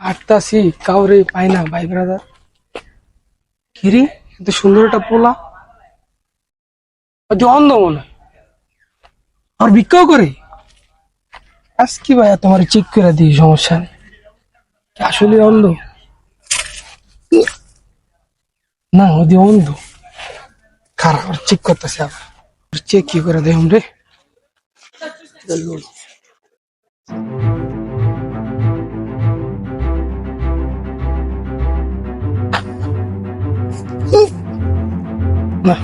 হাঁটতাছি কাউরে পাই না, ভাই ব্রাদার কিরে, এত সুন্দর একটা পোলা। অন্ধ মনে। আর ভিক্ষাও করে? আজ কি ভাইয়া তোমার চেক করে দিই, সমস্যা নেই। আসলে অন্ধ? না ওদি অন্ধ। খারাপ চেক করতেছে আবার। চেক কি করে দেয় রে? না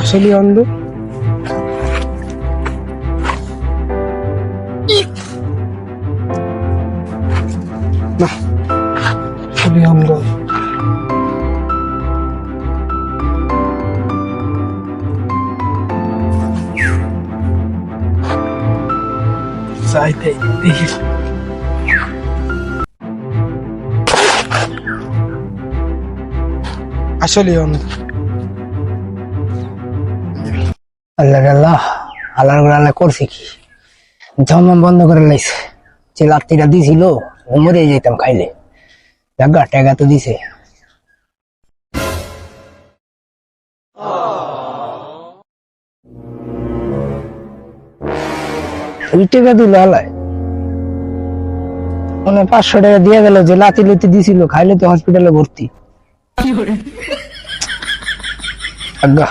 আসলে অন্ধ না আসলে অন্ধ চাইতে দেখি আসলে অন্ধ আল্লাহ আল্লাহ আল্লাহ আল্লাহ করছে কি? জমা বন্ধ করে লাইছে। যে লাত্তিটা দিছিল মরে যেতাম খাইলে। জাগা টাকা তো দিছে। পাঁচশো টাকা দিয়ে গেল যে লাতি লুতি দিছিল, খাইলে তো হসপিটালে ভর্তি। 有人。恩哥。